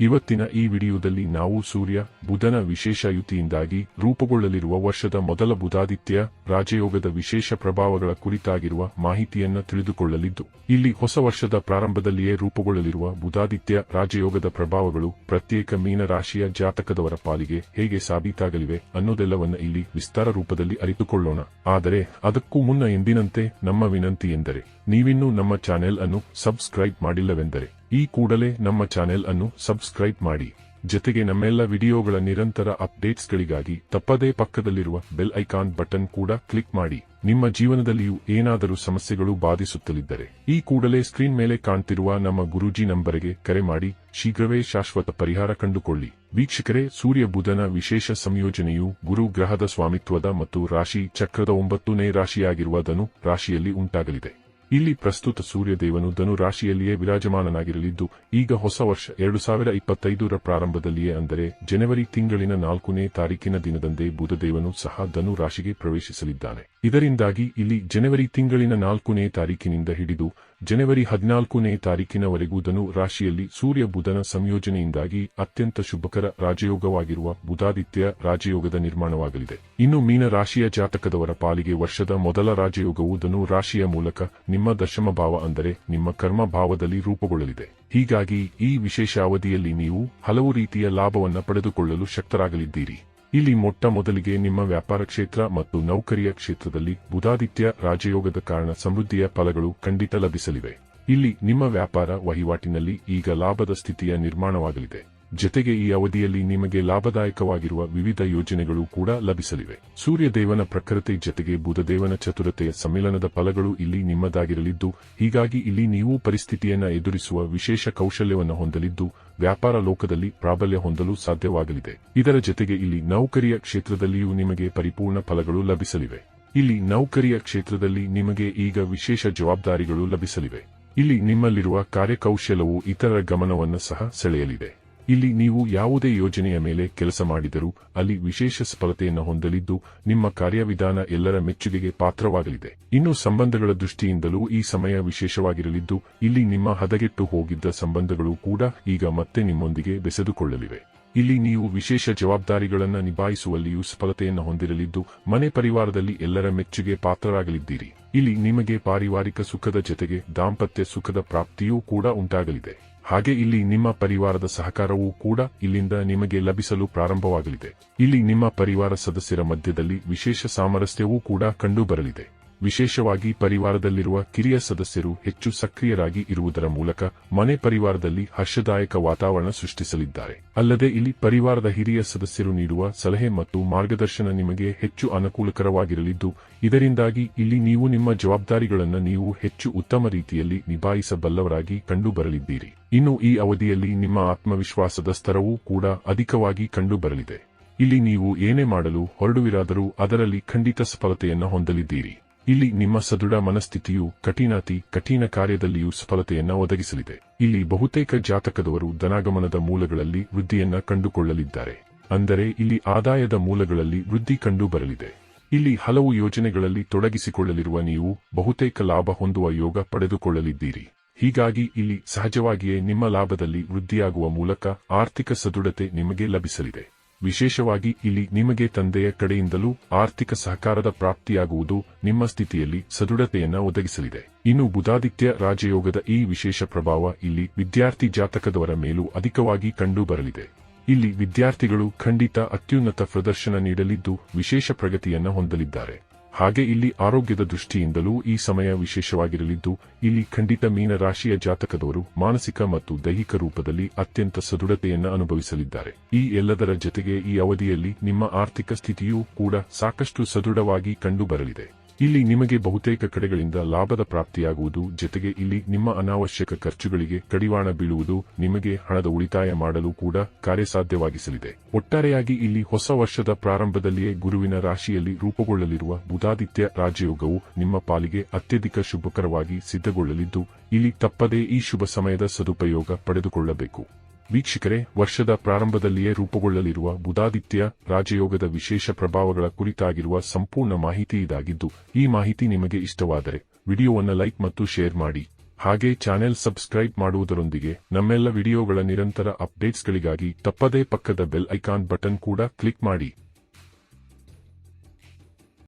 ಇವತ್ತಿನ ಈ ವಿಡಿಯೋದಲ್ಲಿ ನಾವು ಸೂರ್ಯ, ಬುಧನ ವಿಶೇಷ ಯುತಿಯಿಂದಾಗಿ ರೂಪುಗೊಳ್ಳಲಿರುವ ವರ್ಷದ ಮೊದಲ ಬುಧಾದಿತ್ಯ ರಾಜಯೋಗದ ವಿಶೇಷ ಪ್ರಭಾವಗಳ ಕುರಿತಾಗಿರುವ ಮಾಹಿತಿಯನ್ನು ತಿಳಿದುಕೊಳ್ಳಲಿದ್ದು, ಇಲ್ಲಿ ಹೊಸ ವರ್ಷದ ಪ್ರಾರಂಭದಲ್ಲಿಯೇ ರೂಪುಗೊಳ್ಳಲಿರುವ ಬುಧಾದಿತ್ಯ ರಾಜಯೋಗದ ಪ್ರಭಾವಗಳು ಪ್ರತ್ಯೇಕ ಮೀನರಾಶಿಯ ಜಾತಕದವರ ಪಾಲಿಗೆ ಹೇಗೆ ಸಾಬೀತಾಗಲಿವೆ ಅನ್ನೋದೆಲ್ಲವನ್ನ ಇಲ್ಲಿ ವಿಸ್ತಾರ ರೂಪದಲ್ಲಿ ಅರಿತುಕೊಳ್ಳೋಣ. ಆದರೆ ಅದಕ್ಕೂ ಮುನ್ನ ಎಂದಿನಂತೆ ನಮ್ಮ ವಿನಂತಿ ಎಂದರೆ, ನೀವಿನ್ನೂ ನಮ್ಮ ಚಾನೆಲ್ ಅನ್ನು ಸಬ್ಸ್ಕ್ರೈಬ್ ಮಾಡಿಲ್ಲವೆಂದರೆ ಈ ಕೂಡಲೇ ನಮ್ಮ ಚಾನೆಲ್ ಅನ್ನು ಸಬ್ಸ್ಕ್ರೈಬ್ ಮಾಡಿ. ಜೊತೆಗೆ ನಮ್ಮೆಲ್ಲ ವಿಡಿಯೋಗಳ ನಿರಂತರ ಅಪ್ಡೇಟ್ಸ್ಗಳಿಗಾಗಿ ತಪ್ಪದೇ ಪಕ್ಕದಲ್ಲಿರುವ ಬೆಲ್ ಐಕಾನ್ ಬಟನ್ ಕೂಡ ಕ್ಲಿಕ್ ಮಾಡಿ. ನಿಮ್ಮ ಜೀವನದಲ್ಲಿಯೂ ಏನಾದರೂ ಸಮಸ್ಯೆಗಳು ಬಾಧಿಸುತ್ತಲಿದ್ದರೆ ಈ ಕೂಡಲೇ ಸ್ಕ್ರೀನ್ ಮೇಲೆ ಕಾಣ್ತಿರುವ ನಮ್ಮ ಗುರೂಜಿ ನಂಬರಿಗೆ ಕರೆ ಮಾಡಿ. ಶೀಘ್ರವೇ ಶಾಶ್ವತ ಪರಿಹಾರ ಕಂಡುಕೊಳ್ಳಿ. ವೀಕ್ಷಕರೇ, ಸೂರ್ಯ ಬುಧನ ವಿಶೇಷ ಸಂಯೋಜನೆಯು ಗುರು ಗ್ರಹದ ಸ್ವಾಮಿತ್ವದ ಮತ್ತು ರಾಶಿ ಚಕ್ರದ ಒಂಬತ್ತನೇ ರಾಶಿಯಾಗಿರುವ ಧನು ರಾಶಿಯಲ್ಲಿ ಉಂಟಾಗಲಿದೆ. ಇಲ್ಲಿ ಪ್ರಸ್ತುತ ಸೂರ್ಯದೇವನು ಧನು ರಾಶಿಯಲ್ಲಿಯೇ ವಿರಾಜಮಾನನಾಗಿರಲಿದ್ದು, ಈಗ ಹೊಸ ವರ್ಷ ಎರಡು ಸಾವಿರ ಇಪ್ಪತ್ತೈದರ ಪ್ರಾರಂಭದಲ್ಲಿಯೇ ಅಂದರೆ ಜನವರಿ ತಿಂಗಳಿನ ನಾಲ್ಕನೇ ತಾರೀಕಿನ ದಿನದಂದೇ ಬುಧದೇವನು ಸಹ ಧನು ರಾಶಿಗೆ ಪ್ರವೇಶಿಸಲಿದ್ದಾನೆ. ಇದರಿಂದಾಗಿ ಇಲ್ಲಿ ಜನವರಿ ತಿಂಗಳಿನ ನಾಲ್ಕನೇ ತಾರೀಕಿನಿಂದ ಹಿಡಿದು ಜನವರಿ ಹದಿನಾಲ್ಕನೇ ತಾರೀಕಿನವರೆಗೂ ಧನು ರಾಶಿಯಲ್ಲಿ ಸೂರ್ಯ ಬುಧನ ಸಂಯೋಜನೆಯಿಂದಾಗಿ ಅತ್ಯಂತ ಶುಭಕರ ರಾಜಯೋಗವಾಗಿರುವ ಬುಧಾದಿತ್ಯ ರಾಜಯೋಗದ ನಿರ್ಮಾಣವಾಗಲಿದೆ. ಇನ್ನು ಮೀನ ರಾಶಿಯ ಜಾತಕದವರ ಪಾಲಿಗೆ ವರ್ಷದ ಮೊದಲ ರಾಜಯೋಗವು ಧನು ರಾಶಿಯ ಮೂಲಕ ನಿಮ್ಮ ದಶಮ ಭಾವ ಅಂದರೆ ನಿಮ್ಮ ಕರ್ಮ ಭಾವದಲ್ಲಿ ರೂಪುಗೊಳ್ಳಲಿದೆ. ಹೀಗಾಗಿ ಈ ವಿಶೇಷ ಅವಧಿಯಲ್ಲಿ ನೀವು ಹಲವು ರೀತಿಯ ಲಾಭವನ್ನು ಪಡೆದುಕೊಳ್ಳಲು ಶಕ್ತರಾಗಲಿದ್ದೀರಿ. ಇಲ್ಲಿ ಮೊಟ್ಟ ಮೊದಲಿಗೆ ನಿಮ್ಮ ವ್ಯಾಪಾರ ಕ್ಷೇತ್ರ ಮತ್ತು ನೌಕರಿಯ ಕ್ಷೇತ್ರದಲ್ಲಿ ಬುಧಾದಿತ್ಯ ರಾಜಯೋಗದ ಕಾರಣ ಸಮೃದ್ಧಿಯ ಫಲಗಳು ಖಂಡಿತ ಲಭಿಸಲಿವೆ. ಇಲ್ಲಿ ನಿಮ್ಮ ವ್ಯಾಪಾರ ವಹಿವಾಟಿನಲ್ಲಿ ಈಗ ಲಾಭದ ಸ್ಥಿತಿಯ ನಿರ್ಮಾಣವಾಗಲಿದೆ. ಜೊತೆಗೆ ಈ ಅವಧಿಯಲ್ಲಿ ನಿಮಗೆ ಲಾಭದಾಯಕವಾಗಿರುವ ವಿವಿಧ ಯೋಜನೆಗಳು ಕೂಡ ಲಭಿಸಲಿವೆ. ಸೂರ್ಯದೇವನ ಪ್ರಖರತೆ ಜೊತೆಗೆ ಬುಧದೇವನ ಚತುರತೆಯ ಸಮ್ಮಿಲನದ ಫಲಗಳು ಇಲ್ಲಿ ನಿಮ್ಮದಾಗಿರಲಿದ್ದು, ಹೀಗಾಗಿ ಇಲ್ಲಿ ನೀವು ಪರಿಸ್ಥಿತಿಯನ್ನು ಎದುರಿಸುವ ವಿಶೇಷ ಕೌಶಲ್ಯವನ್ನು ಹೊಂದಲಿದ್ದು, ವ್ಯಾಪಾರ ಲೋಕದಲ್ಲಿ ಪ್ರಾಬಲ್ಯ ಹೊಂದಲು ಸಾಧ್ಯವಾಗಲಿದೆ. ಇದರ ಜೊತೆಗೆ ಇಲ್ಲಿ ನೌಕರಿಯ ಕ್ಷೇತ್ರದಲ್ಲಿಯೂ ನಿಮಗೆ ಪರಿಪೂರ್ಣ ಫಲಗಳು ಲಭಿಸಲಿವೆ. ಇಲ್ಲಿ ನೌಕರಿಯ ಕ್ಷೇತ್ರದಲ್ಲಿ ನಿಮಗೆ ಈಗ ವಿಶೇಷ ಜವಾಬ್ದಾರಿಗಳು ಲಭಿಸಲಿವೆ. ಇಲ್ಲಿ ನಿಮ್ಮಲ್ಲಿರುವ ಕಾರ್ಯಕೌಶಲವು ಇತರರ ಗಮನವನ್ನು ಸಹ ಸೆಳೆಯಲಿದೆ. ಇಲ್ಲಿ ನೀವು ಯಾವುದೇ ಯೋಜನೆಯ ಮೇಲೆ ಕೆಲಸ ಮಾಡಿದರೂ ಅಲ್ಲಿ ವಿಶೇಷ ಸಫಲತೆಯನ್ನು ಹೊಂದಲಿದ್ದು, ನಿಮ್ಮ ಕಾರ್ಯವಿಧಾನ ಎಲ್ಲರ ಮೆಚ್ಚುಗೆಗೆ ಪಾತ್ರವಾಗಲಿದೆ. ಇನ್ನು ಸಂಬಂಧಗಳ ದೃಷ್ಟಿಯಿಂದಲೂ ಈ ಸಮಯ ವಿಶೇಷವಾಗಿರಲಿದ್ದು, ಇಲ್ಲಿ ನಿಮ್ಮ ಹದಗೆಟ್ಟು ಹೋಗಿದ್ದ ಸಂಬಂಧಗಳು ಕೂಡ ಈಗ ಮತ್ತೆ ನಿಮ್ಮೊಂದಿಗೆ ಬೆಸೆದುಕೊಳ್ಳಲಿವೆ. ಇಲ್ಲಿ ನೀವು ವಿಶೇಷ ಜವಾಬ್ದಾರಿಗಳನ್ನು ನಿಭಾಯಿಸುವಲ್ಲಿಯೂ ಸಫಲತೆಯನ್ನು ಹೊಂದಿರಲಿದ್ದು, ಮನೆ ಪರಿವಾರದಲ್ಲಿ ಎಲ್ಲರ ಮೆಚ್ಚುಗೆ ಪಾತ್ರರಾಗಲಿದ್ದೀರಿ. ಇಲ್ಲಿ ನಿಮಗೆ ಪಾರಿವಾರಿಕ ಸುಖದ ಜೊತೆಗೆ ದಾಂಪತ್ಯ ಸುಖದ ಪ್ರಾಪ್ತಿಯೂ ಕೂಡ ಉಂಟಾಗಲಿದೆ. ಹಾಗೆ ಇಲ್ಲಿ ನಿಮ್ಮ ಪರಿವಾರದ ಸಹಕಾರವೂ ಕೂಡ ಇಲ್ಲಿಂದ ನಿಮಗೆ ಲಭಿಸಲು ಪ್ರಾರಂಭವಾಗಲಿದೆ. ಇಲ್ಲಿ ನಿಮ್ಮ ಪರಿವಾರ ಸದಸ್ಯರ ಮಧ್ಯದಲ್ಲಿ ವಿಶೇಷ ಸಾಮರಸ್ಯವೂ ಕೂಡ ಕಂಡುಬರಲಿದೆ. ವಿಶೇಷವಾಗಿ ಪರಿವಾರದಲ್ಲಿರುವ ಕಿರಿಯ ಸದಸ್ಯರು ಹೆಚ್ಚು ಸಕ್ರಿಯರಾಗಿ ಇರುವುದರ ಮೂಲಕ ಮನೆ ಪರಿವಾರದಲ್ಲಿ ಹರ್ಷದಾಯಕ ವಾತಾವರಣ ಸೃಷ್ಟಿಸಲಿದ್ದಾರೆ. ಅಲ್ಲದೆ ಇಲ್ಲಿ ಪರಿವಾರದ ಹಿರಿಯ ಸದಸ್ಯರು ನೀಡುವ ಸಲಹೆ ಮತ್ತು ಮಾರ್ಗದರ್ಶನ ನಿಮಗೆ ಹೆಚ್ಚು ಅನುಕೂಲಕರವಾಗಿರಲಿದ್ದು, ಇದರಿಂದಾಗಿ ಇಲ್ಲಿ ನೀವು ನಿಮ್ಮ ಜವಾಬ್ದಾರಿಗಳನ್ನು ನೀವು ಹೆಚ್ಚು ಉತ್ತಮ ರೀತಿಯಲ್ಲಿ ನಿಭಾಯಿಸಬಲ್ಲವರಾಗಿ ಕಂಡುಬರಲಿದ್ದೀರಿ. ಇನ್ನು ಈ ಅವಧಿಯಲ್ಲಿ ನಿಮ್ಮ ಆತ್ಮವಿಶ್ವಾಸದ ಸ್ತರವೂ ಕೂಡ ಅಧಿಕವಾಗಿ ಕಂಡುಬರಲಿದೆ. ಇಲ್ಲಿ ನೀವು ಏನೇ ಮಾಡಲು ಹೊರಡುವಿರಾದರೂ ಅದರಲ್ಲಿ ಖಂಡಿತ ಸಫಲತೆಯನ್ನು ಹೊಂದಲಿದ್ದೀರಿ. ಇಲ್ಲಿ ನಿಮ್ಮ ಸದೃಢ ಮನಸ್ಥಿತಿಯು ಕಠಿಣಾತಿ, ಕಠಿಣ ಕಾರ್ಯದಲ್ಲಿಯೂ ಸಫಲತೆಯನ್ನ ಒದಗಿಸಲಿದೆ. ಇಲ್ಲಿ ಬಹುತೇಕ ಜಾತಕದವರು ಧನಾಗಮನದ ಮೂಲಗಳಲ್ಲಿ ವೃದ್ಧಿಯನ್ನ ಕಂಡುಕೊಳ್ಳಲಿದ್ದಾರೆ. ಅಂದರೆ ಇಲ್ಲಿ ಆದಾಯದ ಮೂಲಗಳಲ್ಲಿ ವೃದ್ಧಿ ಕಂಡು ಬರಲಿದೆ ಇಲ್ಲಿ ಹಲವು ಯೋಜನೆಗಳಲ್ಲಿ ತೊಡಗಿಸಿಕೊಳ್ಳಲಿರುವ ನೀವು ಬಹುತೇಕ ಲಾಭ ಹೊಂದುವ ಯೋಗ ಪಡೆದುಕೊಳ್ಳಲಿದ್ದೀರಿ. ಹೀಗಾಗಿ ಇಲ್ಲಿ ಸಹಜವಾಗಿಯೇ ನಿಮ್ಮ ಲಾಭದಲ್ಲಿ ವೃದ್ಧಿಯಾಗುವ ಮೂಲಕ ಆರ್ಥಿಕ ಸದೃಢತೆ ನಿಮಗೆ ಲಭಿಸಲಿದೆ. ವಿಶೇಷವಾಗಿ ಇಲ್ಲಿ ನಿಮಗೆ ತಂದೆಯ ಕಡೆಯಿಂದಲೂ ಆರ್ಥಿಕ ಸಹಕಾರದ ಪ್ರಾಪ್ತಿಯಾಗುವುದು ನಿಮ್ಮ ಸ್ಥಿತಿಯಲ್ಲಿ ಸದೃಢತೆಯನ್ನು ಒದಗಿಸಲಿದೆ. ಇನ್ನು ಬುಧಾದಿತ್ಯ ರಾಜಯೋಗದ ಈ ವಿಶೇಷ ಪ್ರಭಾವ ಇಲ್ಲಿ ವಿದ್ಯಾರ್ಥಿ ಜಾತಕದವರ ಮೇಲೂ ಅಧಿಕವಾಗಿ ಕಂಡುಬರಲಿದೆ. ಇಲ್ಲಿ ವಿದ್ಯಾರ್ಥಿಗಳು ಖಂಡಿತ ಅತ್ಯುನ್ನತ ಪ್ರದರ್ಶನ ನೀಡಲಿದ್ದು ವಿಶೇಷ ಪ್ರಗತಿಯನ್ನು ಹೊಂದಲಿದ್ದಾರೆ. ಹಾಗೆ ಇಲ್ಲಿ ಆರೋಗ್ಯದ ದೃಷ್ಟಿಯಿಂದಲೂ ಈ ಸಮಯ ವಿಶೇಷವಾಗಿರಲಿದ್ದು, ಇಲ್ಲಿ ಖಂಡಿತ ಮೀನ ರಾಶಿಯ ಜಾತಕದವರು ಮಾನಸಿಕ ಮತ್ತು ದೈಹಿಕ ರೂಪದಲ್ಲಿ ಅತ್ಯಂತ ಸದೃಢತೆಯನ್ನು ಅನುಭವಿಸಲಿದ್ದಾರೆ. ಈ ಎಲ್ಲದರ ಜೊತೆಗೆ ಈ ಅವಧಿಯಲ್ಲಿ ನಿಮ್ಮ ಆರ್ಥಿಕ ಸ್ಥಿತಿಯೂ ಕೂಡ ಸಾಕಷ್ಟು ಸದೃಢವಾಗಿ ಕಂಡುಬರಲಿದೆ. ಇಲ್ಲಿ ನಿಮಗೆ ಬಹುತೇಕ ಕಡೆಗಳಿಂದ ಲಾಭದ ಪ್ರಾಪ್ತಿಯಾಗುವುದು, ಜೊತೆಗೆ ಇಲ್ಲಿ ನಿಮ್ಮ ಅನಾವಶ್ಯಕ ಖರ್ಚುಗಳಿಗೆ ಕಡಿವಾಣ ಬೀಳುವುದು, ನಿಮಗೆ ಹಣದ ಉಳಿತಾಯ ಮಾಡಲು ಕೂಡ ಕಾರ್ಯಸಾಧ್ಯವಾಗಿಸಲಿದೆ. ಒಟ್ಟಾರೆಯಾಗಿ ಇಲ್ಲಿ ಹೊಸ ವರ್ಷದ ಪ್ರಾರಂಭದಲ್ಲಿಯೇ ಗುರುವಿನ ರಾಶಿಯಲ್ಲಿ ರೂಪುಗೊಳ್ಳಲಿರುವ ಬುಧಾದಿತ್ಯ ರಾಜಯೋಗವು ನಿಮ್ಮ ಪಾಲಿಗೆ ಅತ್ಯಧಿಕ ಶುಭಕರವಾಗಿ ಸಿದ್ಧಗೊಳ್ಳಲಿದ್ದು, ಇಲ್ಲಿ ತಪ್ಪದೇ ಈ ಶುಭ ಸಮಯದ ಸದುಪಯೋಗ ಪಡೆದುಕೊಳ್ಳಬೇಕು. ವೀಕ್ಷಕರೇ, ವರ್ಷದ ಪ್ರಾರಂಭದಲ್ಲಿಯೇ ರೂಪುಗೊಳ್ಳಲಿರುವ ಬುಧಾದಿತ್ಯ ರಾಜಯೋಗದ ವಿಶೇಷ ಪ್ರಭಾವಗಳ ಕುರಿತಾಗಿರುವ ಸಂಪೂರ್ಣ ಮಾಹಿತಿ ಇದಾಗಿದ್ದು, ಈ ಮಾಹಿತಿ ನಿಮಗೆ ಇಷ್ಟವಾದರೆ ವಿಡಿಯೋವನ್ನು ಲೈಕ್ ಮತ್ತು ಶೇರ್ ಮಾಡಿ. ಹಾಗೆ ಚಾನೆಲ್ ಸಬ್ಸ್ಕ್ರೈಬ್ ಮಾಡುವುದರೊಂದಿಗೆ ನಮ್ಮೆಲ್ಲ ವಿಡಿಯೋಗಳ ನಿರಂತರ ಅಪ್ಡೇಟ್ಸ್ಗಳಿಗಾಗಿ ತಪ್ಪದೇ ಪಕ್ಕದ ಬೆಲ್ ಐಕಾನ್ ಬಟನ್ ಕೂಡ ಕ್ಲಿಕ್ ಮಾಡಿ.